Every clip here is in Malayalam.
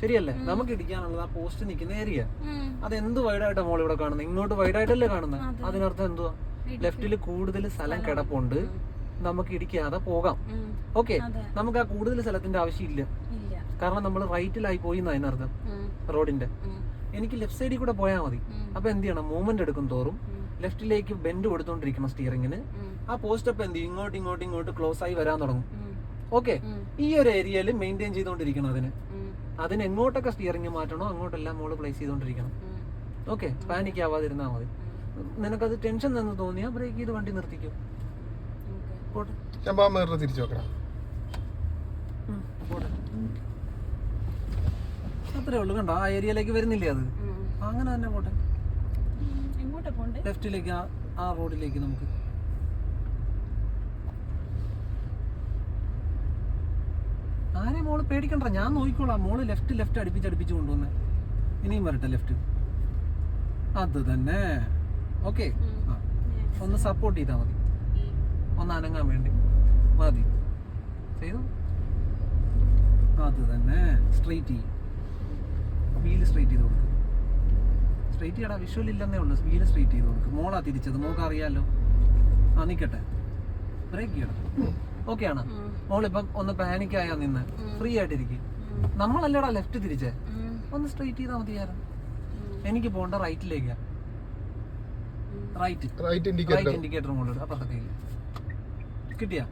ശരിയല്ലേ? നമുക്ക് ഇടിക്കാനുള്ളത് ആ പോസ്റ്റ് നിൽക്കുന്ന ഏരിയ. അത് എന്ത് വൈഡായിട്ടാണ് മോൾ ഇവിടെ കാണുന്നത് ഇങ്ങോട്ട് വൈഡായിട്ടല്ലേ കാണുന്നത് അതിനർത്ഥം എന്തുവാ? ലെഫ്റ്റിൽ കൂടുതൽ സ്ഥലം കിടപ്പുണ്ട്. നമുക്ക് ഇടിക്കാതെ പോകാം. ഓക്കെ നമുക്ക് ആ കൂടുതൽ സ്ഥലത്തിന്റെ ആവശ്യമില്ല. ഇല്ല. കാരണം നമ്മൾ റൈറ്റിലായി പോയി അതിനർത്ഥം? റോഡിന്റെ എനിക്ക് ലെഫ്റ്റ് സൈഡിൽ കൂടെ പോയാൽ മതി. അപ്പൊ എന്ത് ചെയ്യണം? മൂവ്മെന്റ് എടുക്കും തോറും ലെഫ്റ്റിലേക്ക് ബെൻഡ് കൊടുത്തോണ്ടിരിക്കണം സ്റ്റിയറിങ്ങിന്. ആ പോസ്റ്റ് അപ്പ് എന്ത് ചെയ്യും? ഇങ്ങോട്ട് ഇങ്ങോട്ട് ഇങ്ങോട്ട് ക്ലോസ് ആയി വരാൻ തുടങ്ങും. ഓക്കെ ഈ ഒരു ഏരിയയിൽ മെയിന്റെയിൻ ചെയ്തുകൊണ്ടിരിക്കണം അതിന്. അതിന് എങ്ങോട്ടൊക്കെ സ്റ്റിയറിംഗ് മാറ്റണോ അങ്ങോട്ടെല്ലാം മോൾ പ്ലേസ് ചെയ്തുകൊണ്ടിരിക്കണം. ഓക്കെ പാനിക് ആവാതിരുന്നാൽ മതി. നിനക്കത് ടെൻഷൻ എന്ന് തോന്നിയാ ബ്രേക്ക് ചെയ്ത് വണ്ടി നിർത്തിക്കും. പോട്ടെ. തിരിച്ചു നോക്കണം അത്രേ ഉള്ളു കണ്ടോ? ആ ഏരിയയിലേക്ക് വരുന്നില്ലേ അത്. അങ്ങനെ തന്നെ പോട്ടെ. ഉം. എങ്ങോട്ടാ പോണ്ടേ? ലെഫ്റ്റിലേക്ക് ആ റോഡിലേക്ക് നമുക്ക്. ആരെയും മോൾ പേടിക്കണ്ട ഞാൻ നോക്കിക്കോളാം. മോൾ ലെഫ്റ്റ് ലെഫ്റ്റ് അടുപ്പിച്ച് അടുപ്പിച്ച് കൊണ്ടുവന്നേ. ഇനിയും വരട്ടെ ലെഫ്റ്റ് അത് തന്നെ. ഓക്കെ ഒന്ന് സപ്പോർട്ട് ചെയ്താൽ മതി. ഒന്ന് അനങ്ങാൻ വേണ്ടി. മതി. ചെയ്തു. അത് തന്നെ. സ്ട്രെയിറ്റ് ചെയ്യും. വീൽ സ്ട്രെയിറ്റ് ചെയ്ത് കൊടുക്കും. സ്ട്രെയിറ്റ് ചെയ്യടാ വിഷ്വൽ ഇല്ലെന്നേ ഉള്ളൂ. വീൽ സ്ട്രെയിറ്റ് ചെയ്ത് കൊടുക്കും. മോളാ തിരിച്ചത്. മോൾക്ക് ആ നിൽക്കട്ടെ ബ്രേക്ക് ചെയ്യണം. ഓക്കെ ആണ്. മോളിപ്പം ഒന്ന് പാനിക് ആയാ നിന്ന് ഫ്രീ ആയിട്ടിരിക്കും. നമ്മളല്ലടാ ലെഫ്റ്റ് തിരിച്ചേ. ഒന്ന് സ്ട്രെയിറ്റ് ചെയ്താൽ മതിയായിരുന്നു. എനിക്ക് പോകണ്ട റൈറ്റിലേക്കാ. Right right right indicator indicator മോളിടും അപ്പുറത്തെ കയ്യിൽ കിട്ടിയാ?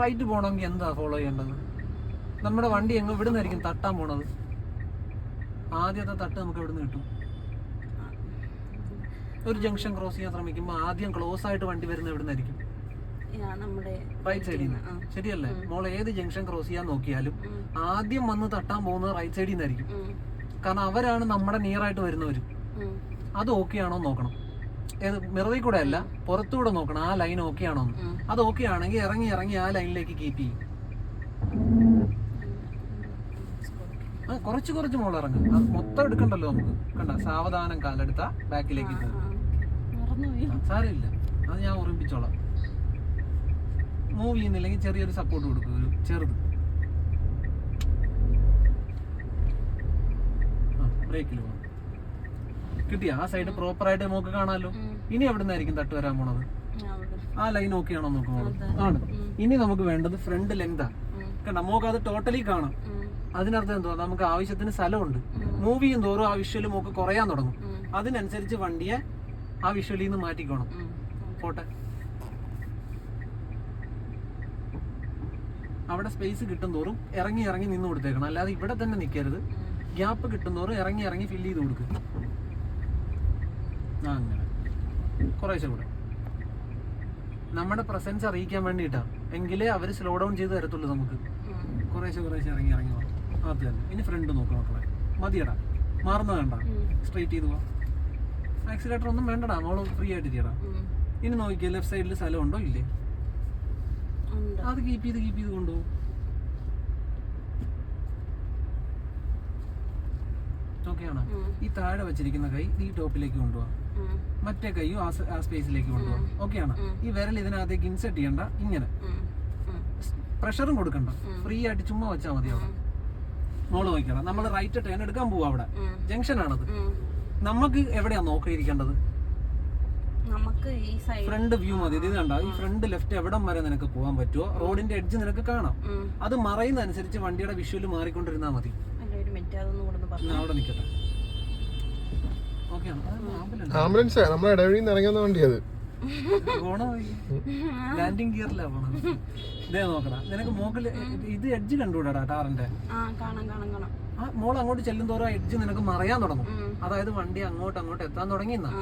റൈറ്റ് പോകണമെങ്കിൽ എന്താ ഫോളോ ചെയ്യേണ്ടത്? നമ്മുടെ വണ്ടി എങ്ങ് ഇവിടെ നിന്നായിരിക്കും തട്ടാൻ പോണത്? ആദ്യത്തെ തട്ട് നമുക്ക് എവിടെ നിന്ന് കിട്ടും ഒരു ജംഗ്ഷൻ ക്രോസ് ചെയ്യാൻ ശ്രമിക്കുമ്പോൾ ആദ്യം ക്ലോസ് ആയിട്ട് വണ്ടി വരുന്ന എവിടെ നിന്നായിരിക്കും റൈറ്റ് സൈഡിൽ നിന്ന് ആ. ശരിയല്ലേ? മോൾ ഏത് ജംഗ്ഷൻ ക്രോസ് ചെയ്യാൻ നോക്കിയാലും ആദ്യം വന്ന് തട്ടാൻ പോകുന്നത് റൈറ്റ് സൈഡിൽ നിന്നായിരിക്കും കാരണം അവരാണ് നമ്മുടെ നിയർ ആയിട്ട് വരുന്നവർ. അത് ഓക്കെ ആണോ നോക്കണം. ഏത് മിററിൽ കൂടെ അല്ല പുറത്തുകൂടെ നോക്കണം ആ ലൈൻ ഓക്കെ ആണോ. അത് ഓക്കെ ആണെങ്കിൽ ഇറങ്ങി ഇറങ്ങി ആ ലൈനിലേക്ക് കീപ്പ് ചെയ്യും. ആ കുറച്ച് കുറച്ച് മോൾ ഇറങ്ങും. അത് മൊത്തം എടുക്കണ്ടല്ലോ നമുക്ക്. കണ്ട സാവധാനം കാലെടുത്ത ബാക്കിലേക്ക് പോകും. സാരമില്ല. അത് ഞാൻ ഓർമ്മിപ്പിച്ചോളാം. മൂവ് ചെയ്യുന്നില്ലെങ്കിൽ ചെറിയൊരു സപ്പോർട്ട് കൊടുക്കും ഒരു ചെറുത്. ബ്രേക്കിൽ പോകണം കിട്ടി ആ സൈഡ് പ്രോപ്പർ ആയിട്ട് നമുക്ക് കാണാമല്ലോ ഇനി എവിടെ നിന്നായിരിക്കും തട്ട് വരാൻ പോണത്? ആ, ലൈൻ ഓക്കെ ആണോ നോക്കുമ്പോൾ ആണ്. ഇനി നമുക്ക് വേണ്ടത് ഫ്രണ്ട് ലെങ്താ ആണ് കണ്ട നമുക്ക് അത് ടോട്ടലി കാണാം. അതിനർത്ഥം എന്തോ നമുക്ക് ആവശ്യത്തിന് സ്ഥലമുണ്ട്. മൂവ് ചെയ്യും തോറും ആ വിഷ്വൽ നമുക്ക് കുറയാൻ തുടങ്ങും. അതിനനുസരിച്ച് വണ്ടിയെ ആ വിഷ്വലിൽ നിന്ന് മാറ്റിക്കോണം. പോട്ടെ. അവിടെ സ്പേസ് കിട്ടും തോറും ഇറങ്ങി ഇറങ്ങി നിന്ന് കൊടുത്തേക്കണം. അല്ലാതെ ഇവിടെ തന്നെ നിൽക്കരുത് ഗ്യാപ്പ് കിട്ടും തോറും ഇറങ്ങി ഇറങ്ങി ഫില്ല് ചെയ്ത് കൊടുക്കുക ആ അങ്ങനെ. കുറേശ്ശെ കൂടെ. നമ്മുടെ പ്രസൻസ് അറിയിക്കാൻ വേണ്ടിയിട്ടാണ് എങ്കിലേ അവർ സ്ലോ ഡൗൺ ചെയ്ത് തരത്തുള്ളൂ നമുക്ക്. കുറേശ്ശെ കുറേശ്ശെ ഇറങ്ങി ഇറങ്ങി പോകാം അത് തന്നെ. ഇനി ഫ്രണ്ട് നോക്ക് മക്കളെ. മതിയടാ. മാറുന്നത് വേണ്ട. സ്ട്രെയിറ്റ് ചെയ്ത് പോവാം. ആക്സിലേറ്റർ ഒന്നും വേണ്ടടാ. മോൾ ഫ്രീ ആയിട്ട് ചെയ്യടാ. ഇനി നോക്കിയാൽ ലെഫ്റ്റ് സൈഡിൽ സ്ഥലമുണ്ടോ ഇല്ലേ. അത് കീപ്പ് ചെയ്ത് കീപ്പ് ചെയ്ത് കൊണ്ടുപോകും. ഓക്കെയാണോ ഈ താഴെ വെച്ചിരിക്കുന്ന കൈ ഈ ടോപ്പിലേക്ക് കൊണ്ടുപോകാം മറ്റേ കൈയും ആ സ്പേസിലേക്ക് കൊണ്ടുപോകാം ഓക്കെയാണ്. ഈ വിരൽ ഇതിനകത്തേക്ക് ഇൻസെർട്ട് ചെയ്യണ്ട. ഇങ്ങനെ. പ്രഷറും കൊടുക്കണ്ട. ഫ്രീ ആയിട്ട് ചുമ്മാ വെച്ചാൽ മതി അവിടെ. മോൾ നോക്കണം നമ്മൾ റൈറ്റ് ടേൺ എടുക്കാൻ പോവാ അവിടെ. ജംഗ്ഷൻ ആണത്. നമുക്ക് എവിടെയാ നോക്കിയിരിക്കേണ്ടത്? നമുക്ക് ഈ സൈഡ് ഫ്രണ്ട് വ്യൂ മതി. ഇത് കണ്ട? ഈ ഫ്രണ്ട് ലെഫ്റ്റ് എവിടം വരെ നിനക്ക് പോകാൻ പറ്റുമോ റോഡിന്റെ എഡ്ജ് നിനക്ക് കാണാം. അത് മറയുന്ന അനുസരിച്ച് വണ്ടിയുടെ വിഷ്വൽ മാറിക്കൊണ്ടിരുന്നാ മതി. അവിടെ നിൽക്കട്ടെ ഓക്കെ ആംബുലൻസ് നമ്മൾ ഇടവഴിയിൽ നിന്ന് ഇറങ്ങുന്ന വണ്ടി അത്. ലാൻഡിങ് ഗിയറിലാ പോണത്. ഇതേ നോക്കടാ. നിനക്ക് മോക്കിൽ ഇത് എഡ്ജ് കണ്ടുകൂടാടാ ടാറിന്റെ. ആ കാണാം കാണാം കാണാം. ആ മോൾ അങ്ങോട്ട് ചെല്ലും തോറും ആ എഡ്ജ് നിനക്ക് മറയാൻ തുടങ്ങും. അതായത് വണ്ടി അങ്ങോട്ട് അങ്ങോട്ട് എത്താൻ തുടങ്ങി എന്നാ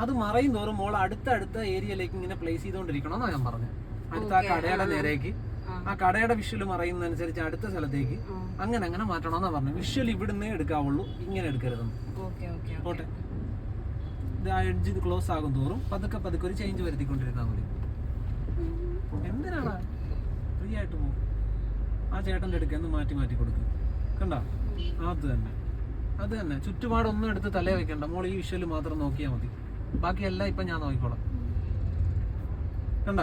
അത് മറയും തോറും മോൾ അടുത്ത അടുത്ത ഏരിയയിലേക്ക് ഇങ്ങനെ പ്ലേസ് ചെയ്തുകൊണ്ടിരിക്കണമെന്നാ ഞാൻ പറഞ്ഞു. അടുത്ത ആ കടയുടെ നേരേക്ക്. ആ. കടയുടെ വിഷ്വൽ മറയുന്നതനുസരിച്ച് അടുത്ത സ്ഥലത്തേക്ക്. അങ്ങനെ അങ്ങനെ മാറ്റണമെന്നാ പറഞ്ഞു. വിഷ്വൽ ഇവിടുന്നേ എടുക്കാവുള്ളൂ. ഇങ്ങനെ എടുക്കരുതെന്ന് ഓട്ടെ പോട്ടെ. ഇത് ആ എഡ്ജ് ക്ലോസ് ആകും തോറും പതുക്കെ പതുക്കെ ഒരു ചേഞ്ച് വരുത്തിക്കൊണ്ടിരുന്നാൽ മതി. എന്തിനാണ് ഫ്രീ ആയിട്ട് പോകും ആ ചേട്ടന്റെ അടുക്ക ഒന്ന് മാറ്റി മാറ്റി കൊടുക്കും. കണ്ട? അത് തന്നെ. അത് തന്നെ. ചുറ്റുപാടൊന്നും എടുത്ത് തലേ വെക്കണ്ട. മോൾ ഈ വിഷ്വൽ മാത്രം നോക്കിയാൽ മതി. ബാക്കി എല്ലാം ഇപ്പൊ ഞാൻ നോക്കിക്കോളാം. കണ്ട?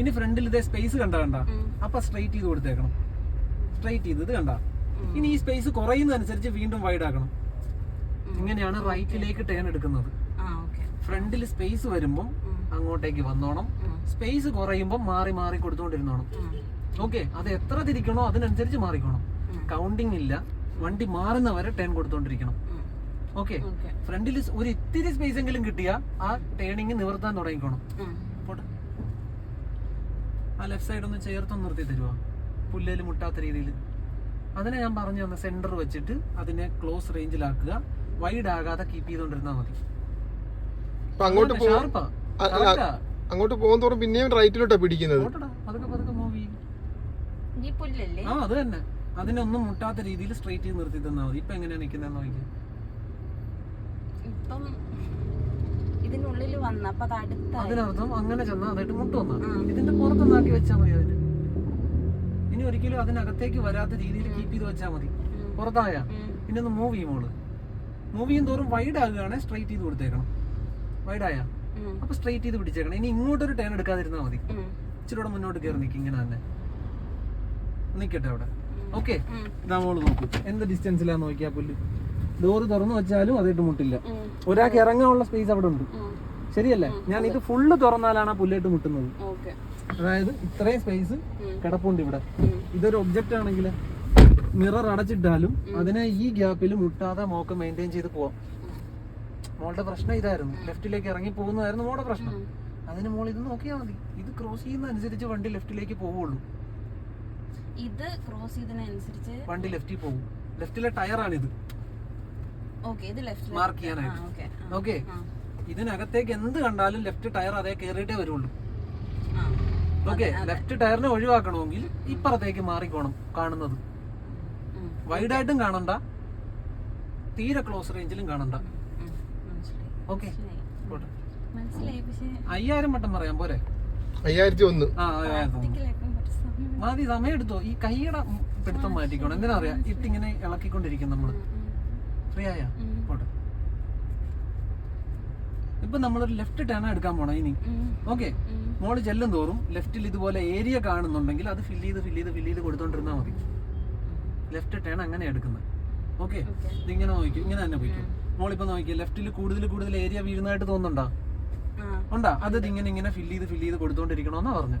ഇനി ഫ്രണ്ടിൽ ഇതേ സ്പേസ് കണ്ട കണ്ട? അപ്പൊ സ്ട്രൈറ്റ് ചെയ്ത് കൊടുത്തേക്കണം. സ്ട്രൈറ്റ് ചെയ്ത്. ഇത് കണ്ട? ഇനി ഈ സ്പേസ് കുറയുന്നതനുസരിച്ച് വീണ്ടും വൈഡ് ആക്കണം. ഇങ്ങനെയാണ് റൈറ്റിലേക്ക് ടേൺ എടുക്കുന്നത്. ഫ്രണ്ടിൽ സ്പേസ് വരുമ്പോൾ അങ്ങോട്ടേക്ക് വന്നോണം. സ്പേസ് കുറയുമ്പോൾ മാറി മാറി കൊടുത്തോണ്ടിരുന്നോണം. ഓക്കെ അത് എത്ര തിരിക്കണോ അതിനനുസരിച്ച് മാറിക്കോണം. കൗണ്ടിങ് ഇല്ല. വണ്ടി മാറുന്ന വരെ ടേൺ കൊടുത്തോണ്ടിരിക്കണം ഓക്കെ ഫ്രണ്ടിൽ ഒരു ഇത്തിരി സ്പേസ് എങ്കിലും കിട്ടിയ ആ ടേണിങ് നിവർത്താൻ തുടങ്ങിക്കോണം. പോട്ടെ. ആ ലെഫ്റ്റ് സൈഡ് ഒന്ന് ചേർത്തൊന്ന് നിർത്തി തരുമോ പുല്ലേൽ മുട്ടാത്ത രീതിയിൽ അതിനെ ഞാൻ പറഞ്ഞു തന്ന സെന്റർ വെച്ചിട്ട് അതിനെ ക്ലോസ് റേഞ്ചിലാക്കുക വൈഡ് ആകാതെ കീപ്പ് ചെയ്തോണ്ടിരുന്നാ മതി. അങ്ങോട്ട് പോകും തോറും പിന്നെയും റൈറ്റിലോട്ടാ പിടിക്കുന്നത്. പോട്ടടാ അതൊക്കെ പതുക്കെ മൂവ് ചെയ്യും. ഈ പുല്ലല്ലേ? ആ അത് തന്നെ. അതിനൊന്നും മുട്ടാത്ത രീതിയിൽ സ്ട്രെയിറ്റ് ചെയ്ത് നിർത്തി തന്നാൽ മതി. ഇപ്പൊ എങ്ങനെയാ നിൽക്കുന്നതെന്ന് നോക്കിയാൽ ഇപ്പം ഇതിനുള്ളിൽ വന്ന അപ്പൊ അതിനർത്ഥം അങ്ങനെ ചെന്നാൽ അതായിട്ട് മുട്ട് വന്നാ ഇതിന്റെ പുറത്തൊന്നാക്കി വെച്ചാൽ മതി അതിന്. ഇനി ഒരിക്കലും അതിനകത്തേക്ക് വരാത്ത രീതിയിൽ കീപ്പ് ചെയ്ത് വെച്ചാൽ മതി. പുറത്തായ. പിന്നെ ഒന്ന് മൂവ് ചെയ്യുമോൾ മൂവ് ചെയ്യും തോറും വൈഡ് ആകുകയാണെങ്കിൽ സ്ട്രെയിറ്റ് ചെയ്ത് കൊടുത്തേക്കണം. വൈഡ് ആയ. അപ്പൊ സ്ട്രെയിറ്റ് ചെയ്ത് പിടിച്ചേക്കണം. ഇനി ഇങ്ങോട്ടൊരു ടേൺ എടുക്കാതിരുന്നാൽ മതി. ഇച്ചിരി മുന്നോട്ട് കയറി നിൽക്കും ഇങ്ങനെ തന്നെ. നിക്കട്ടെ അവിടെ. ഓക്കെ. ഇതാ മോൾ നോക്കൂ. എന്ത് ഡിസ്റ്റൻസിലാ നോക്കിയാ പുല്ല്? ഡോറ് തുറന്നു വെച്ചാലും അതായിട്ട് മുട്ടില്ല. ഒരാൾക്ക് ഇറങ്ങാനുള്ള സ്പേസ് അവിടെ ഉണ്ട്. ശരിയല്ലേ? ഞാൻ ഇത് ഫുള്ള് തുറന്നാലാണ് ആ പുല്ലായിട്ട് മുട്ടുന്നത്. അതായത് ഇത്രയും സ്പേസ് കിടപ്പുണ്ട് ഇവിടെ. ഇതൊരു ഒബ്ജക്റ്റ് ആണെങ്കിൽ മിറർ അടച്ചിട്ടാലും അതിനെ ഈ ഗ്യാപ്പിൽ മുട്ടാതെ മോക്ക് മെയിന്റെയിൻ ചെയ്ത് പോവാം. മോളുടെ പ്രശ്നം ഇതായിരുന്നു. ലെഫ്റ്റിലേക്ക് ഇറങ്ങി പോകുന്നതായിരുന്നു മോളുടെ പ്രശ്നം. അതിന് മോൾ ഇത് നോക്കിയാൽ മതി. ഇത് ക്രോസ് ചെയ്യുന്ന അനുസരിച്ച് വണ്ടി ലെഫ്റ്റിലേക്ക് പോവുള്ളൂ. ഇത് ക്രോസ് ചെയ്തതിനനുസരിച്ച് വണ്ടി ലെഫ്റ്റിൽ പോകും. ലെഫ്റ്റിലെ ടയറാണിത്. ഓക്കെ ഇത് ലെഫ്റ്റ് മാർക്ക് ചെയ്യാനായിട്ട്. ഓക്കെ ഓക്കേ ഇതിനകത്തേക്ക് എന്ത് കണ്ടാലും ലെഫ്റ്റ് ടയർ അതേ കയറിയിട്ടേ വരുള്ളൂ. ഓക്കെ ലെഫ്റ്റ് ടയറിനെ ഒഴിവാക്കണമെങ്കിൽ ഇപ്പുറത്തേക്ക് മാറിക്കോണം കാണുന്നത്. വൈഡായിട്ടും കാണണ്ട. തീരെ ക്ലോസ് റേഞ്ചിലും കാണണ്ട. മനസ്സിലായി. ഓക്കെ മനസ്സിലായി. മനസ്സിലായി പക്ഷേ അയ്യായിരം വട്ടം പറയാം പോരെ? അയ്യായിരത്തി ഒന്ന്. ആ അയ്യായിരത്തി ഒന്ന്. മതി സമയം എടുത്തോ ഈ കൈയുടെ പിടുത്തം മാറ്റിക്കോണം. എന്തിനാ അറിയാം? ഇട്ടിങ്ങനെ ഇളക്കിക്കൊണ്ടിരിക്കും നമ്മൾ. ഫ്രീ ആയ? പോട്ടെ. ഇപ്പൊ നമ്മളൊരു ലെഫ്റ്റ് ടേൺ എടുക്കാൻ പോണം ഇനി. ഓക്കെ മോൾ ചെല്ലും തോറും ലെഫ്റ്റിൽ ഇതുപോലെ ഏരിയ കാണുന്നുണ്ടെങ്കിൽ അത് ഫില്ല് ചെയ്ത് ഫില്ല് ചെയ്ത് ഫില്ല് ചെയ്ത് കൊടുത്തോണ്ടിരുന്നാ മതി. ലെഫ്റ്റ് ടേൺ അങ്ങനെ എടുക്കുന്നത് ഓക്കെ ഇതിങ്ങനെ നോക്കിക്കും. ഇങ്ങനെ തന്നെ പോയിക്കും. മോളിപ്പോ നോക്കിയോ ലെഫ്റ്റിൽ കൂടുതൽ കൂടുതൽ ഏരിയ വീഴുന്നതായിട്ട് തോന്നുന്നുണ്ടോ? ഉണ്ടാ? അത് ഇങ്ങനെ ഇങ്ങനെ ഫില്ല് ചെയ്ത് ഫില്ല് ചെയ്ത് കൊടുത്തോണ്ടിരിക്കണമെന്നാ പറഞ്ഞു.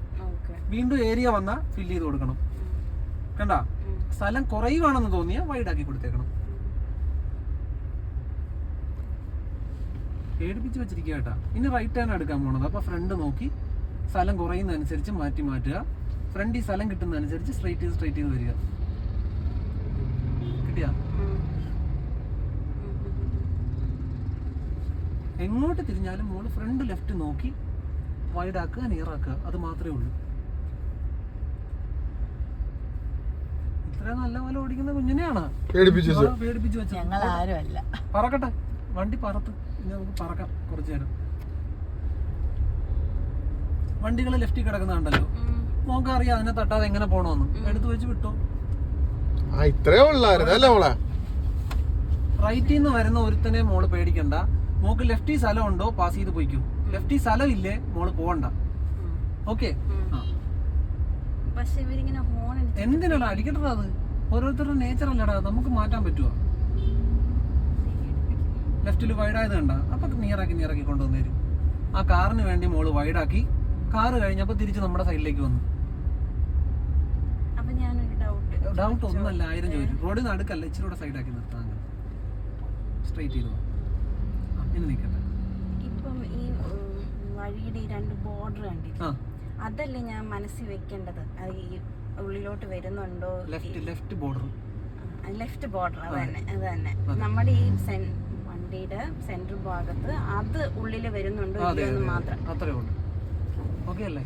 വീണ്ടും ഏരിയ വന്നാ ഫില്ല് ചെയ്ത് കൊടുക്കണം. കണ്ട? സ്ഥലം കുറയുവാണെന്ന് തോന്നിയാ വൈഡ് ആക്കി കൊടുത്തേക്കണം. പേടിപ്പിച്ച് വെച്ചിരിക്കുക കേട്ടാ. ഇനി റൈറ്റ് ടേൺ എടുക്കാൻ പോണത്. അപ്പൊ ഫ്രണ്ട് നോക്കി സ്ഥലം കുറയുന്നതനുസരിച്ച് മാറ്റി മാറ്റുക. ഫ്രണ്ട് ഈ സ്ഥലം കിട്ടുന്നതനുസരിച്ച് സ്ട്രൈറ്റ് ചെയ്ത് സ്ട്രൈറ്റ് ചെയ്ത് വരിക. കിട്ടിയാ? എങ്ങോട്ട് തിരിഞ്ഞാലും മോൾ ഫ്രണ്ട് ലെഫ്റ്റ് നോക്കി വൈഡ് ആക്കുക നിയർ ആക്കുക. അത് മാത്രമേ ഉള്ളൂ. ഇത്ര നല്ല പോലെ ഓടിക്കുന്ന കുഞ്ഞിനെയാണ്? പേടിപ്പിച്ചു വെച്ചത്. ഞങ്ങൾ ആരും അല്ല പറക്കട്ടെ. വണ്ടി പറത്ത്. ഇനി നമുക്ക് പറക്കാം കുറച്ചു നേരം. വണ്ടികൾ ലെഫ്റ്റിൽ കിടക്കുന്നുണ്ടല്ലോ. നമുക്ക് അറിയാം അതിനെ തട്ടാതെ എങ്ങനെ പോണോന്ന്. എടുത്തു വെച്ച് വിട്ടോ. ആ ഇത്രേ ഉള്ളായിരുന്നു അല്ലേ മോളെ? റൈറ്റിൽ നിന്ന് വരുന്ന ഒരുത്തനെ മോൾ പേടിക്കണ്ട. മോക്ക് ലെഫ്റ്റിൽ സ്ഥലം ഉണ്ടോ? പാസ് ചെയ്ത് പോയിക്കൂ. ലെഫ്റ്റിൽ സ്ഥലം ഇല്ലേ? മോൾ പോവണ്ട. ഓക്കെ? എന്തിനാണ് അടിക്കട്ടടാ അത്? ഓരോരുത്തരുടെ നേച്ചർ അല്ലടാ. നമുക്ക് മാറ്റാൻ പറ്റുമോ ലെഫ്റ്റിൽ വൈഡായത് കണ്ട? അപ്പൊ നിയറാക്കി നിയറാക്കി കൊണ്ടുവന്നേരും ആ കാറിന് വേണ്ടി മോൾ വൈഡാക്കി കാറ് കഴിഞ്ഞപ്പോ തിരിച്ച് നമ്മുടെ സൈഡിലേക്ക് വന്നു. ഡൗട്ട് ഒന്നല്ല ആയിരം ചോദിച്ചു. റോഡിൽ നിന്ന് അടുക്കല്ല ഇച്ചിരി കൂടെ സൈഡാക്കി നിർത്താൻ സ്ട്രെയിറ്റ് ചെയ്തു? ഇനി നിൽക്കട്ടെ ഇപ്പം ഈ വഴിയുടെ ഈ രണ്ട് ബോർഡർ കണ്ടില്ലേ? അതല്ലേ ഞാൻ മനസ്സിൽ വെക്കേണ്ടത്. അത് ഈ ഉള്ളിലോട്ട് വരുന്നുണ്ടോ? Left left border left border അത് തന്നെ അത് തന്നെ. നമ്മുടെ ഈ വണ്ടിയുടെ സെൻട്രൽ ഭാഗത്ത് അത് ഉള്ളിൽ വരുന്നുണ്ടോ എന്ന് മാത്രം. അത്രേ ഉള്ളൂ. ഓക്കെ അല്ലേ?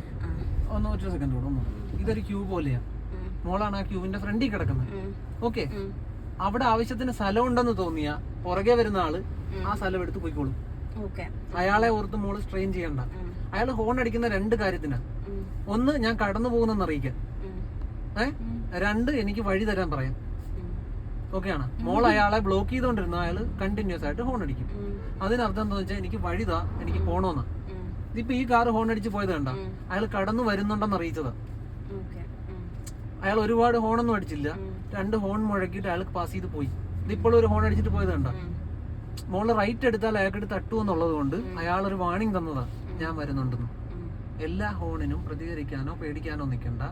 ഒന്ന് ഒരു സെക്കൻഡ് കൂടെ ഇതൊരു ക്യൂ പോലെയാ. മോളാണ് ആ ക്യൂവിന്റെ ഫ്രണ്ടിൽ കിടക്കുന്നത്. ഓക്കെ. അവിടെ ആവശ്യത്തിന് സ്ഥലം ഉണ്ടെന്ന് തോന്നിയ പുറകെ വരുന്ന ആൾ ആ സ്ഥലം എടുത്ത് പോയിക്കോളും. അയാളെ ഓർത്ത് മോൾ സ്ട്രെയിൻ ചെയ്യണ്ട. അയാൾ അയാൾ ഹോൺ അടിക്കുന്ന രണ്ട് കാര്യത്തിനാ. ഒന്ന് ഞാൻ കടന്നു പോകുന്നെന്ന് അറിയിക്കാൻ ഏ? രണ്ട് എനിക്ക് വഴി തരാൻ പറയാം. ഓക്കെയാണ് മോൾ അയാളെ ബ്ലോക്ക് ചെയ്തോണ്ടിരുന്ന അയാൾ കണ്ടിന്യൂസ് ആയിട്ട് ഹോൺ അടിക്കും. അതിനർത്ഥം എന്താ വെച്ചാൽ എനിക്ക് വഴിതാ എനിക്ക് പോണോന്നാ. ഇതിപ്പോ ഈ കാർ ഹോൺ അടിച്ച് പോയത് കണ്ട. അയാൾ കടന്നു വരുന്നുണ്ടെന്ന് അറിയിച്ചതാ. അയാൾ ഒരുപാട് ഹോണൊന്നും അടിച്ചില്ല. രണ്ട് ഹോൺ മുഴക്കിയിട്ട് അയാൾക്ക് പാസ് ചെയ്ത് പോയി. ഇതിപ്പോഴും ഒരു ഹോൺ അടിച്ചിട്ട് പോയത് കണ്ടോ? മോളെ റൈറ്റ് എടുത്താൽ അയാൾക്കിട്ട് തട്ടു എന്നുള്ളത് കൊണ്ട് അയാൾ ഒരു വാണിംഗ് തന്നതാ. ഞാൻ വരുന്നുണ്ടെന്ന്. എല്ലാ ഹോണിനും പ്രതികരിക്കാനോ പേടിക്കാനോ നിൽക്കണ്ട.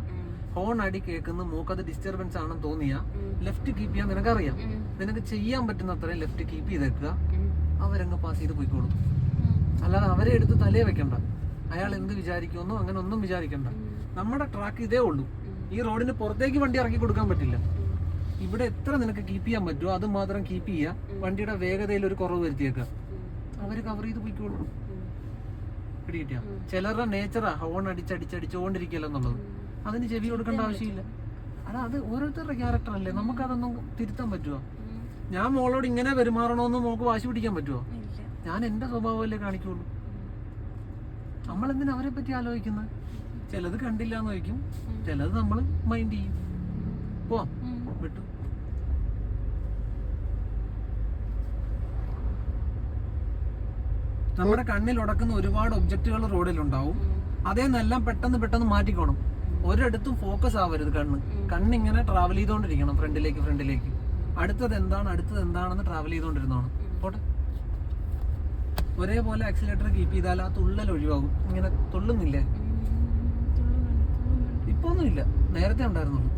ഹോൺ അടി കേൾക്കുന്ന മൂക്കത് ഡിസ്റ്റർബൻസ് ആണെന്ന് തോന്നിയാ. ലെഫ്റ്റ് കീപ്പ് ചെയ്യാൻ നിനക്കറിയാം. നിനക്ക് ചെയ്യാൻ പറ്റുന്ന അത്രയും ലെഫ്റ്റ് കീപ്പ് ചെയ്തേക്കുക. അവരങ്ങ് പാസ് ചെയ്ത് പോയിക്കോളും. അല്ലാതെ അവരെ എടുത്ത് തലയെ വെക്കണ്ട. അയാൾ എന്ത് വിചാരിക്കുമെന്നോ അങ്ങനെ ഒന്നും വിചാരിക്കണ്ട. നമ്മുടെ ട്രാക്ക് ഇതേ ഉള്ളൂ. ഈ റോഡിന് പുറത്തേക്ക് വണ്ടി ഇറക്കി കൊടുക്കാൻ പറ്റില്ല. ഇവിടെ എത്ര നിനക്ക് കീപ്പ് ചെയ്യാൻ പറ്റുമോ? അത് മാത്രം കീപ്പ് ചെയ്യുക. വണ്ടിയുടെ വേഗതയിൽ ഒരു കുറവ് വരുത്തിയേക്കുക. അവർ കവർ ചെയ്ത് പോയിക്കോളും. പിടികിട്ടിയ ചിലരുടെ നേച്ചറാ ഹോൺ അടിച്ചടിച്ചടിച്ചോണ്ടിരിക്കല്ലോ എന്നുള്ളത്. അതിന് ചെവി കൊടുക്കേണ്ട ആവശ്യമില്ല. അല്ല അത് ഓരോരുത്തരുടെ ക്യാരക്ടർ അല്ലേ? നമുക്ക് അതൊന്നും തിരുത്താൻ പറ്റുമോ? ഞാൻ മോളോട് ഇങ്ങനെ പെരുമാറണമെന്ന് മോക്ക് വാശി പിടിക്കാൻ പറ്റുമോ. ഞാൻ എന്റെ സ്വഭാവമല്ലേ കാണിക്കുള്ളൂ. നമ്മൾ എന്തിനാ അവരെ പറ്റി ആലോചിക്കുന്നത് ചിലത് കണ്ടില്ല എന്ന് ചോദിക്കും. ചിലത് നമ്മൾ മൈൻഡ് ചെയ്യും. പോവാം. ഉം. വിട്ടു. നമ്മുടെ കണ്ണിൽ ഉടക്കുന്ന ഒരുപാട് ഒബ്ജക്റ്റുകൾ റോഡിലുണ്ടാവും. അതേന്നെല്ലാം പെട്ടെന്ന് പെട്ടെന്ന് മാറ്റിക്കോണം. ഒരിടത്തും ഫോക്കസ് ആവരുത് കണ്ണ്. കണ്ണ് ഇങ്ങനെ ട്രാവൽ ചെയ്തോണ്ടിരിക്കണം ഫ്രണ്ടിലേക്ക് ഫ്രണ്ടിലേക്ക്. അടുത്തത് എന്താണ് അടുത്തത് എന്താണെന്ന് ട്രാവൽ ചെയ്തോണ്ടിരുന്നോണം. പോട്ടെ. ഒരേപോലെ ആക്സിലേറ്റർ കീപ്പ് ചെയ്താൽ ആ തുള്ളൽ ഒഴിവാകും. ഇങ്ങനെ തുള്ളുന്നില്ലേ? ഇപ്പൊ ഒന്നുമില്ല നേരത്തെ ഉണ്ടായിരുന്നുള്ളൂ.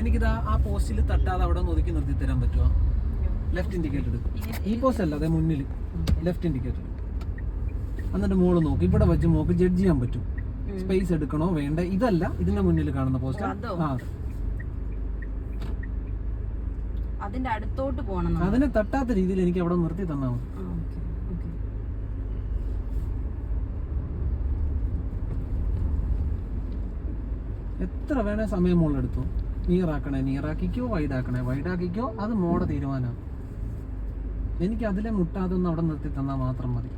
എനിക്കിതാ ആ പോസ്റ്റിൽ തട്ടാതെ അവിടെ ഒന്ന് ഒതുക്കി നിർത്തി തരാൻ പറ്റുമോ ലെഫ്റ്റ് ഇൻഡിക്കേറ്റർ ഈ പോസ്റ്റ് അല്ല അതെ മുന്നിൽ ലെഫ്റ്റ് ഇൻഡിക്കേറ്റർ എന്നിട്ട് മോൾ നോക്ക്. ഇവിടെ വെച്ച് മോക്ക് ജഡ്ജ് ചെയ്യാൻ പറ്റും. സ്പേസ് എടുക്കണോ വേണ്ട? ഇതല്ല ഇതിന്റെ മുന്നിൽ കാണുന്ന പോസ്റ്റ്? ആ. അതിന്റെ അടുത്തോട്ട് പോകണം അതിനെ തട്ടാത്ത രീതിയിൽ എനിക്ക് അവിടെ നിർത്തി തന്നാൽ മതി. എത്ര വേണേ സമയം മുകളിലെടുത്തു നിയറാക്കണേ നിയറാക്കിക്കോ വൈഡാക്കണേ. വൈഡാക്കിക്കോ അത് മോടെ തീരുമാനമാണ് എനിക്ക് അതിലെ മുട്ടാതൊന്ന് അവിടെ നിർത്തി തന്നാൽ മാത്രം മതി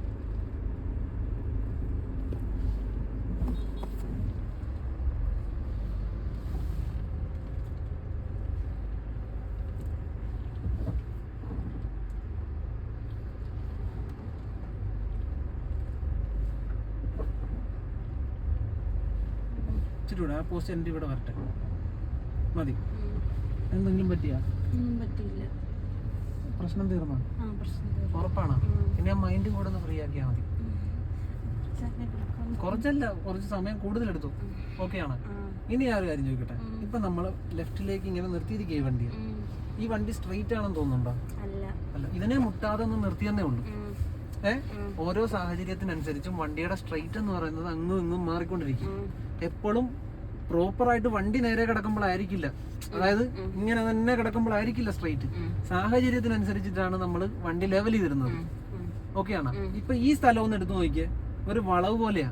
ഇച്ചിരി കൂടെ ആ പോസ്റ്റ് എന്റെ ഇവിടെ വരട്ടെ. മതി. എന്തെങ്കിലും പറ്റിയാ? പറ്റിയില്ല. പ്രശ്നം തീർന്നോ? ആ. ഉറപ്പാണോ? പിന്നെ ആ മൈൻഡും കൂടെ ഒന്ന് ഫ്രീ ആക്കിയാൽ മതി. കുറച്ചല്ല കുറച്ച് സമയം കൂടുതൽ എടുത്തു ഓക്കെയാണ് ആണ്? ഇനി ഞാൻ ഒരു കാര്യം ചോദിക്കട്ടെ. ഇപ്പൊ നമ്മൾ ലെഫ്റ്റിലേക്ക് ഇങ്ങനെ നിർത്തിയിരിക്കുക ഈ വണ്ടി. ഈ വണ്ടി സ്ട്രെയിറ്റ് ആണെന്ന് തോന്നുന്നുണ്ടോ? അല്ല. ഇതിനെ മുട്ടാതെ ഒന്ന് നിർത്തിയെന്നേ ഉള്ളൂ. ഏഹ് ഏ? ഓരോ സാഹചര്യത്തിനനുസരിച്ചും വണ്ടിയുടെ സ്ട്രെയിറ്റ് എന്ന് പറയുന്നത് അങ്ങും ഇങ്ങും മാറിക്കൊണ്ടിരിക്കും. എപ്പോഴും പ്രോപ്പറായിട്ട് വണ്ടി നേരെ കിടക്കുമ്പോഴായിരിക്കില്ല അതായത് ഇങ്ങനെ തന്നെ കിടക്കുമ്പോഴായിരിക്കില്ല സ്ട്രൈറ്റ്. സാഹചര്യത്തിനനുസരിച്ചിട്ടാണ് നമ്മൾ വണ്ടി ലെവൽ ചെയ്തിരുന്നത്. ഓക്കെയാണ് ഇപ്പൊ ഈ സ്ഥലം ഒന്ന് എടുത്തു നോക്കിയേ ഒരു വളവ് പോലെയാ.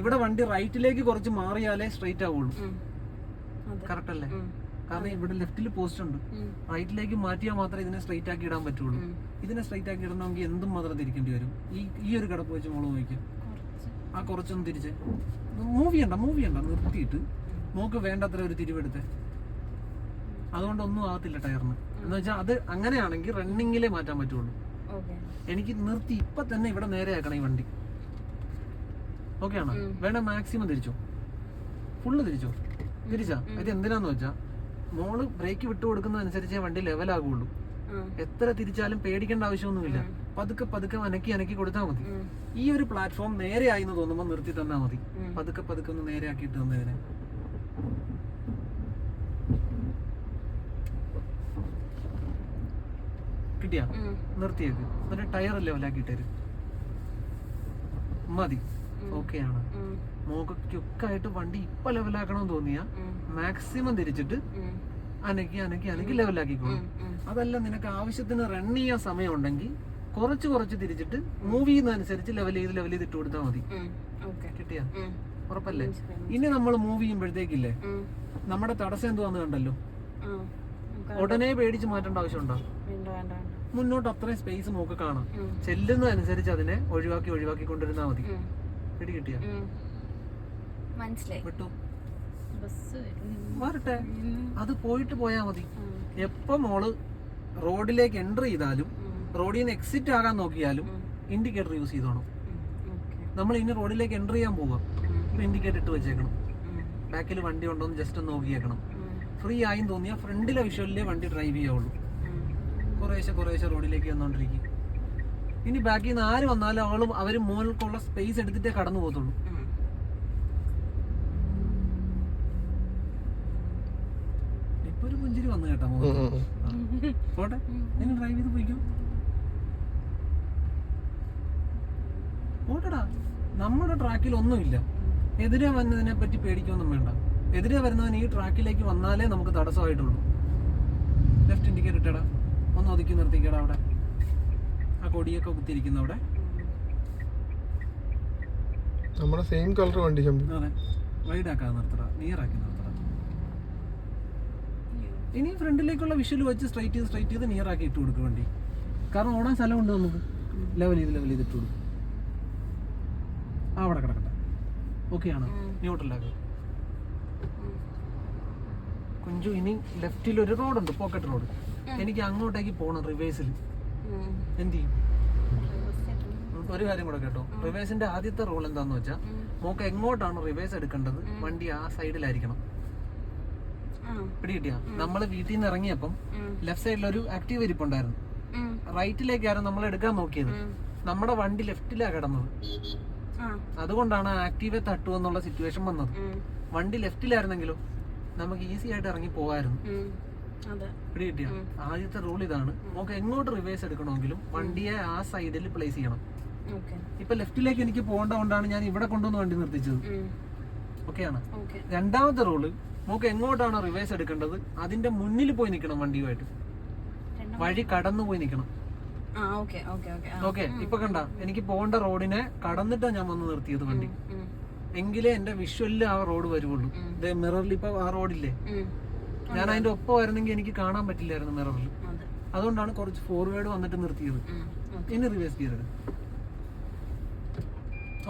ഇവിടെ വണ്ടി റൈറ്റിലേക്ക് കുറച്ച് മാറിയാലേ സ്ട്രൈറ്റ് ആവുള്ളൂ. കറക്റ്റ് അല്ലേ? കാരണം ഇവിടെ ലെഫ്റ്റിൽ പോസ്റ്റ് ഉണ്ട്. റൈറ്റിലേക്ക് മാറ്റിയാൽ മാത്രമേ ഇതിനെ സ്ട്രൈറ്റ് ആക്കി ഇടാൻ പറ്റുള്ളൂ. ഇതിനെ സ്ട്രൈറ്റ് ആക്കി ഇടണമെങ്കിൽ എന്തും മാത്രം തിരിക്കേണ്ടി വരും. ഈ ഈ ഒരു കിടപ്പ് വെച്ച് മോൾ നോക്കിയാൽ. ആ കുറച്ചൊന്ന് തിരിച്ച്. മൂവ് ചെയ്യണ്ട മൂവ് ചെയ്യണ്ട നിർത്തിയിട്ട്. മോക്ക് വേണ്ടത്ര ഒരു തിരിവെടുത്ത്. അതുകൊണ്ടൊന്നും ആകത്തില്ല ടയറിന്. എന്ന് വെച്ചാൽ അത് അങ്ങനെയാണെങ്കിൽ റണ്ണിങ്ങിലേ മാറ്റാൻ പറ്റുള്ളൂ. എനിക്ക് നിർത്തി ഇപ്പൊ തന്നെ ഇവിടെ നേരെ ആക്കണം ഈ വണ്ടി. ഓക്കെ ആണോ? വേണേ മാക്സിമം തിരിച്ചോ. ഫുള്ള് തിരിച്ചോ? തിരിച്ചാ? ഇത് എന്തിനാന്ന് വെച്ചാ മോൾ ബ്രേക്ക് വിട്ടു കൊടുക്കുന്നതനുസരിച്ചേ വണ്ടി ലെവലാകുള്ളൂ. എത്ര തിരിച്ചാലും പേടിക്കേണ്ട ആവശ്യമൊന്നുമില്ല. പതുക്കെ പതുക്കെ അനക്കി അനക്കി കൊടുത്താൽ മതി. ഈ ഒരു പ്ലാറ്റ്ഫോം നേരെ ആയി എന്ന് തോന്നുമ്പോൾ നിർത്തി തന്നാൽ മതി. പതുക്കെ പതുക്കെ ഒന്ന് നേരെ ആക്കിയിട്ട് തന്നതിനെ. കിട്ടിയാ. നിർത്തിയേക്ക്. എന്നിട്ട് ടയർ ലെവലാക്കിയിട്ടേര് മതി. ഓക്കെ ആണ്. മോക്ക ക്യുക്കായിട്ട് വണ്ടി ഇപ്പൊ ലെവലാക്കണമെന്ന് തോന്നിയാ മാക്സിമം തിരിച്ചിട്ട് അനക്കി അനക്കി അനക്കി ലെവലാക്കിക്കോളും. അതല്ല നിനക്ക് ആവശ്യത്തിന് റൺ ചെയ്യാൻ സമയം ഉണ്ടെങ്കിൽ കുറച്ച് കുറച്ച് തിരിച്ചിട്ട് മൂവ് ചെയ്യുന്നതനുസരിച്ച് ലെവൽ ചെയ്ത് ലെവൽ ചെയ്ത് ഇട്ട് കൊടുത്താൽ മതി. കിട്ടിയ. ഉറപ്പല്ലേ. ഇനി നമ്മൾ മൂവ് ചെയ്യുമ്പോഴത്തേക്കില്ലേ. നമ്മുടെ തടസ്സം എന്തുവാന്ന് കണ്ടല്ലോ? ഉടനെ പേടിച്ച് മാറ്റേണ്ട ആവശ്യമുണ്ടോ? മുന്നോട്ട് അത്രയും സ്പേസ് നോക്കി കാണാം. ചെല്ലുന്ന ചെല്ലുന്നതനുസരിച്ച് അതിനെ ഒഴിവാക്കി ഒഴിവാക്കി കൊണ്ടിരുന്നാൽ മതി. പിടി കിട്ടിയ. മനസ്സിലായി. വിട്ടു. വരട്ടെ. അത് പോയിട്ട് പോയാ മതി. എപ്പോ മോൾ റോഡിലേക്ക് എൻട്രി ചെയ്താലും റോഡിൽ നിന്ന് എക്സിറ്റ് ആകാൻ നോക്കിയാലും ഇൻഡിക്കേറ്റർ യൂസ് ചെയ്തോണം നമ്മൾ ഇനി റോഡിലേക്ക് എന്റർ ചെയ്യാൻ പോകാം അപ്പം ഇൻഡിക്കേറ്റർ ഇട്ട് വെച്ചേക്കണം ബാക്കിൽ വണ്ടി ഉണ്ടോ എന്ന് ജസ്റ്റ് ഒന്ന് നോക്കിയേക്കണം. ഫ്രീ ആയി തോന്നിയാൽ ഫ്രണ്ടിലെ വിഷ്വലിലേ വണ്ടി ഡ്രൈവ് ചെയ്യാവുള്ളൂ. കുറേശ്ശെ കുറേശ്ശെ റോഡിലേക്ക് വന്നുകൊണ്ടിരിക്കും ഇനി ബാക്കിൽ നിന്ന് ആര് വന്നാലും അവളും അവർ മോൾക്കുള്ള സ്പേസ് എടുത്തിട്ടേ കടന്നു പോകത്തുള്ളൂ. ഇപ്പൊ ഒരു പുഞ്ചിരി വന്നു കേട്ടോ. പോട്ടെ നിങ്ങൾ ഡ്രൈവ് ചെയ്ത് പോയിക്കോ പോട്ടടാ നമ്മുടെ ട്രാക്കിൽ ഒന്നുമില്ല. എതിരെ വന്നതിനെ പറ്റി പേടിക്കൊന്നും വേണ്ട. എതിരെ വരുന്നവൻ ഈ ട്രാക്കിലേക്ക് വന്നാലേ നമുക്ക് തടസ്സമായിട്ടുള്ളൂ. Left indicator ഇട്ടടാ. ഒന്ന് ഒതുക്കി നിർത്തിക്കടാ അവിടെ. ആ കൊടിയൊക്കെ കുത്തിയിരിക്കുന്ന അവിടെ. നമ്മുടെ സെയിം കളർ വണ്ടി അതെ. വൈഡ് ആക്കാതെ നിർത്തടാ. നിയർ ആക്കി നിർത്തടാ. ഇനി ഫ്രണ്ടിലേക്കുള്ള വിഷ്വൽ വെച്ച് സ്ട്രൈറ്റ് ചെയ്ത് സ്ട്രൈറ്റ് ചെയ്ത് നിയർ ആക്കി ഇട്ട് കൊടുക്കും വണ്ടി. കാരണം ഓടാൻ സ്ഥലമുണ്ട് നമുക്ക്. ലെവൽ ചെയ്ത് ലെവൽ ചെയ്ത് ഇട്ട് കൊടുക്കും. അവിടെ കിടക്കട്ടെ. ഓക്കെ ആണ്? ഉം. ന്യൂട്രലാക്കുക. കുഞ്ചു ഇനി ലെഫ്റ്റിൽ ഒരു റോഡുണ്ട് പോക്കറ്റ് റോഡ് എനിക്ക് അങ്ങോട്ടേക്ക് പോകണം റിവേഴ്സിൽ എന്ത് ചെയ്യും? ഒരു കാര്യം കൂടെ കേട്ടോ. റിവേഴ്സിന്റെ ആദ്യത്തെ റൂൾ എന്താന്ന് വെച്ചാൽ മോക്ക എങ്ങോട്ടാണ് റിവേഴ്സ് എടുക്കേണ്ടത് വണ്ടി ആ സൈഡിലായിരിക്കണം ആ. പിടി കിട്ടിയാ നമ്മൾ വീട്ടിൽ നിന്ന് ഇറങ്ങിയപ്പം ലെഫ്റ്റ് സൈഡിൽ ഒരു ആക്റ്റീവ് ഇരിപ്പുണ്ടായിരുന്നു. റൈറ്റിലേക്കായിരുന്നു നമ്മൾ എടുക്കാൻ നോക്കിയത്. നമ്മുടെ വണ്ടി ലെഫ്റ്റിലാ കിടന്നത്. അതുകൊണ്ടാണ് ആക്റ്റീവെ തട്ടു എന്നുള്ള സിറ്റുവേഷൻ വന്നത്. വണ്ടി ലെഫ്റ്റിലായിരുന്നെങ്കിലും നമുക്ക് ഈസി ആയിട്ട് ഇറങ്ങി പോകായിരുന്നു. ഉം. അതെ. പിടി കിട്ടിയ ആദ്യത്തെ റൂൾ ഇതാണ്. നമുക്ക് എങ്ങോട്ട് റിവേഴ്സ് എടുക്കണമെങ്കിലും വണ്ടിയെ ആ സൈഡിൽ പ്ലേസ് ചെയ്യണം. ഇപ്പൊ ലെഫ്റ്റിലേക്ക് എനിക്ക് പോകേണ്ടതുകൊണ്ടാണ് ഞാൻ ഇവിടെ കൊണ്ടുവന്ന് വണ്ടി നിർത്തിച്ചത്. ഓക്കെയാണ് ഓക്കെ. രണ്ടാമത്തെ റൂൾ നമുക്ക് എങ്ങോട്ടാണോ റിവേഴ്സ് എടുക്കേണ്ടത് അതിന്റെ മുന്നിൽ പോയി നിൽക്കണം വണ്ടിയുമായിട്ട്. വഴി കടന്നു പോയി നിൽക്കണം. ഓക്കെ ഇപ്പൊ കണ്ട എനിക്ക് പോകേണ്ട റോഡിനെ കടന്നിട്ടാ ഞാൻ വന്ന് നിർത്തിയത് വണ്ടി. എങ്കിലേ എന്റെ വിഷ്വലിൽ ആ റോഡ് വരുവുള്ളൂ. മിററിൽ ഇപ്പൊ ആ റോഡില്ലേ. ഞാൻ അതിന്റെ ഒപ്പം വരുന്നെങ്കിൽ എനിക്ക് കാണാൻ പറ്റില്ലായിരുന്നു മിററിൽ അതെ. അതുകൊണ്ടാണ് കുറച്ച് ഫോർവേഡ് വന്നിട്ട് നിർത്തിയത്. ഇനി റിവേഴ്സ് ഗിയർ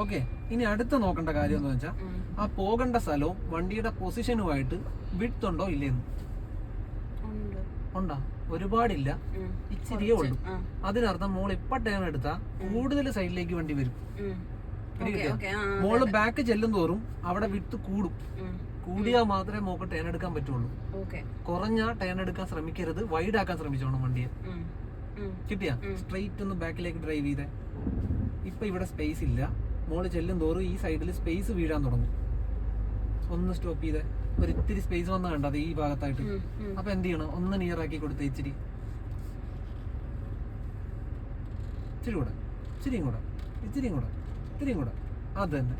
ഓക്കെ ഇനി അടുത്ത നോക്കേണ്ട കാര്യം എന്ന് വെച്ചാൽ ആ പോകേണ്ട സ്ഥലവും വണ്ടിയുടെ പൊസിഷനുമായിട്ട് വിട്ടുണ്ടോ ഇല്ലേന്ന് ഉണ്ട്. ഒരുപാടില്ല. ഇച്ചിരിയേ ഉള്ളൂ. അതിനർത്ഥം മോൾ ഇപ്പൊ ടേൺ എടുത്താ കൂടുതൽ സൈഡിലേക്ക് വണ്ടി വരും. മോൾ ബാക്ക് ചെല്ലും തോറും അവിടെ വിട്ട് കൂടും. കൂടിയാ കൂടിയാൽ മാത്രമേ മോക്ക് ടേൺ എടുക്കാൻ പറ്റുള്ളൂ. കുറഞ്ഞ ടേൺ എടുക്കാൻ ശ്രമിക്കരുത്. വൈഡ് ആക്കാൻ ശ്രമിച്ചോണം വണ്ടിയെ. കിട്ടിയ? സ്ട്രെയിറ്റ് ഒന്ന് ബാക്കിലേക്ക് ഡ്രൈവ് ചെയ്തേ. ഇപ്പൊ ഇവിടെ സ്പേസ് ഇല്ല. മോൾ ചെല്ലും തോറും ഈ സൈഡിൽ സ്പേസ് വീഴാൻ തുടങ്ങും. ഒന്ന് സ്റ്റോപ്പ് ചെയ്തേ. ഒരു ഇത്തിരി സ്പേസ് വന്ന കണ്ടത് ഈ ഭാഗത്തായിട്ട്. അപ്പൊ എന്ത് ചെയ്യണം? ഒന്ന് നിയർ ആക്കി കൊടുത്തേ ഇച്ചിരി. ഇച്ചിരി കൂടെ. ഇച്ചിരിയും കൂടെ. ഇച്ചിരിയും കൂടെ. ഇത്തിരിയും കൂടെ. അത് തന്നെ.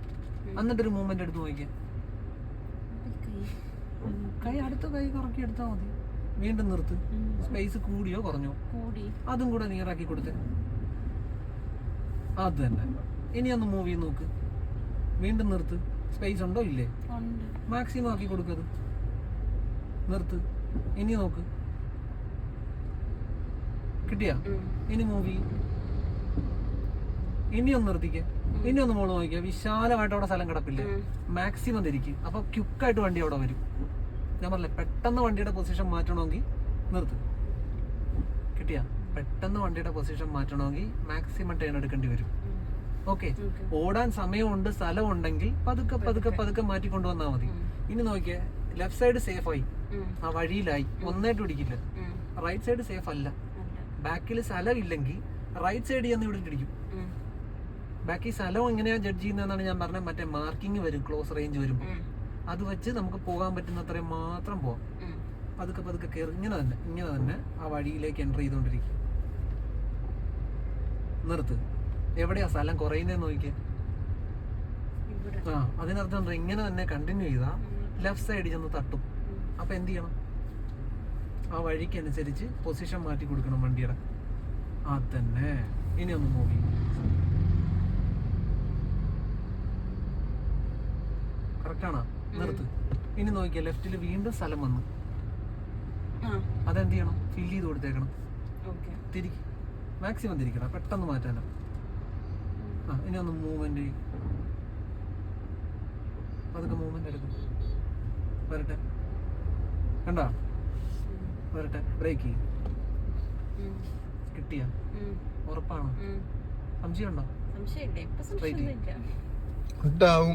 എന്നിട്ടൊരു മൂവ്മെന്റ് എടുത്ത് നോക്കിയാ. കൈ അടുത്ത കൈ കുറക്കി എടുത്താൽ മതി. വീണ്ടും നിർത്ത്. സ്പേസ് കൂടിയോ കുറഞ്ഞോ? അതും കൂടെ ആക്കി കൊടുത്തേ. അത് തന്നെ. ഇനി ഒന്ന് മൂവ് ചെയ്ത് നോക്ക്. വീണ്ടും നിർത്ത്. സ്പേസ് ഉണ്ടോ? ഇല്ലേ. മാക്സിമം ആക്കി കൊടുക്കത് നിർത്ത്. ഇനി നോക്ക്. കിട്ടിയാ? ഇനി മൂവി ഇനി ഒന്ന് നിർത്തിക്ക. ഇനി ഒന്ന് മോൾ നോക്കിയാ വിശാലമായിട്ട് അവിടെ സ്ഥലം കിടപ്പില്ലേ. മാക്സിമം തിരിക്ക്. അപ്പൊ ക്യുക്കായിട്ട് വണ്ടി അവിടെ വരും. ഞാൻ പറഞ്ഞില്ലേ പെട്ടെന്ന് വണ്ടിയുടെ പൊസിഷൻ മാറ്റണമെങ്കിൽ നിർത്ത്. കിട്ടിയാ? പെട്ടെന്ന് വണ്ടിയുടെ പൊസിഷൻ മാറ്റണമെങ്കിൽ മാക്സിമം ടേൺ എടുക്കേണ്ടി വരും. ഓക്കെ ഓടാൻ സമയമുണ്ട് സ്ഥലമുണ്ടെങ്കിൽ പതുക്കെ പതുക്കെ. പതുക്കെ മാറ്റി കൊണ്ടുവന്നാൽ മതി. ഇനി നോക്കിയേ ലെഫ്റ്റ് സൈഡ് സേഫ് ആയി. ആ വഴിയിലായി. ഒന്നായിട്ട് പിടിക്കില്ല. റൈറ്റ് സൈഡ് സേഫ് അല്ല. ബാക്കിൽ സ്ഥലം ഇല്ലെങ്കിൽ റൈറ്റ് സൈഡ് ചെന്ന് ഇവിടെ ഇടിക്കും ബാക്കി സ്ഥലം എങ്ങനെയാ ജഡ്ജ് ചെയ്യുന്നതെന്നാണ് ഞാൻ പറഞ്ഞത്. മറ്റേ മാർക്കിംഗ് വരും ക്ലോസ് റേഞ്ച് വരും ഉം. അത് വെച്ച് നമുക്ക് പോകാൻ പറ്റുന്ന അത്രയും മാത്രം പോവാം. പതുക്കെ പതുക്കെ കയറി ഇങ്ങനെ തന്നെ ഇങ്ങനെ തന്നെ ആ വഴിയിലേക്ക് എൻട്രി ചെയ്തുകൊണ്ടിരിക്കും നിർത്ത്. എവിടെയാ സ്ഥലം കുറയുന്നതെന്ന് നോക്കി ആ അതിനർത്ഥം എന്താ ഇങ്ങനെ തന്നെ കണ്ടിന്യൂ ചെയ്താ. ലെഫ്റ്റ് സൈഡിൽ ചെന്ന് തട്ടും. അപ്പൊ എന്ത് ചെയ്യണം? ആ വഴിക്ക് അനുസരിച്ച് പൊസിഷൻ മാറ്റി കൊടുക്കണം വണ്ടിയുടെ. ആ തന്നെ. ഇനി ഒന്ന് മൂവി കറക്റ്റാണോ നിർത്ത്. ഇനി നോക്കിയ ലെഫ്റ്റിൽ വീണ്ടും സ്ഥലം വന്നു. അതെന്ത് ചെയ്യണം? ഫില്ല് ചെയ്ത് കൊടുത്തേക്കണം. തിരിക്ക്. മാക്സിമം തിരിക്കണം പെട്ടെന്ന് മാറ്റാനോ. ആ ഇനി ഒന്ന് മൂവ്മെന്റ് അതൊക്കെ മൂവ്മെന്റ് എടുക്കും. വരട്ടെ. കണ്ടാ? വരട്ടെ. ബ്രേക്ക് ചെയ്യും. കിട്ടിയ? ഉറപ്പാണോ? സംശയമുണ്ടോ? സംശയമില്ല. ഇപ്പൊ. സംശയമൊന്നുമില്ല. ഇട്ടാവും